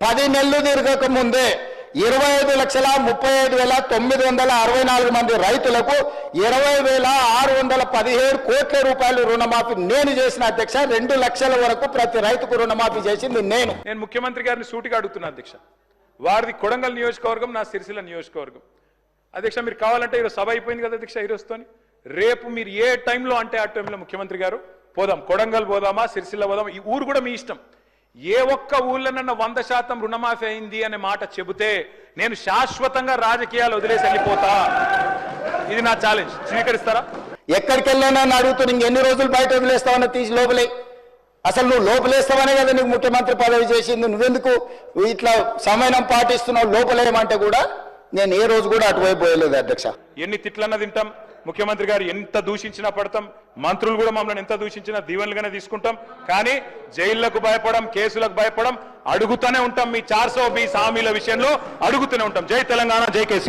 పది నెలలు తిరగక ముందే ఇరవై ఐదు లక్షల ముప్పై ఐదు వేల తొమ్మిది వందల అరవై నాలుగు మంది రైతులకు ఇరవై వేల ఆరు వందల పదిహేడు కోట్ల రూపాయలు రుణమాఫీ నేను చేసిన అధ్యక్ష రెండు లక్షల వరకు ప్రతి రైతుకు రుణమాఫీ చేసింది నేను. నేను ముఖ్యమంత్రి గారిని సూటిగా అడుగుతున్నా అధ్యక్ష. వారిది కొడంగల్ నియోజకవర్గం నా సిరిసిల్ల నియోజకవర్గం. అధ్యక్ష మీరు కావాలంటే ఈరోజు సభ అయిపోయింది కదా అధ్యక్ష ఈరోజుతోని రేపు మీరు ఏ టైంలో అంటే ఆ టైంలో ముఖ్యమంత్రి గారు? పోదాం. కొడంగల్ పోదామా సిరిసిల్ల పోదామా? ఈ ఊరు కూడా మీ ఇష్టం. ఏ ఒక్క ఊళ్ళనన్న వంద శాతం రుణమాఫీ అయింది అనే మాట చెబితే నేను శాశ్వతంగా రాజకీయాలు వదిలేసి వెళ్ళిపోతా. ఇది నా ఛాలెంజ్ స్వీకరిస్తారా? ఎక్కడికి వెళ్ళానని అని అడుగుతూ ఎన్ని రోజులు బయట వదిలేస్తావని తీసి లోపలే. అసలు నువ్వు లోపలేస్తావనే కదా నీకు ముఖ్యమంత్రి పదవి చేసింది. నువ్వెందుకు ఇట్లా సమయం పాటిస్తున్నావు? లోపలేయమంటే కూడా నేను ఏ రోజు కూడా అటువైపు పోయలేదు అధ్యక్ష. ఎన్ని తిట్లన్నా తింటాం ముఖ్యమంత్రి గారు ఎంత దూషించినా పడతాం మంత్రులు కూడా మమ్మల్ని ఎంత దూషించినా దీవెనలుగానే తీసుకుంటాం కానీ జైళ్ళకు భయపడం కేసులకు భయపడం అడుగుతూనే ఉంటాం మీ చార్సో మీ బీస్ హామీల విషయంలో అడుగుతూనే ఉంటాం. జై తెలంగాణ జై కేసీఆర్.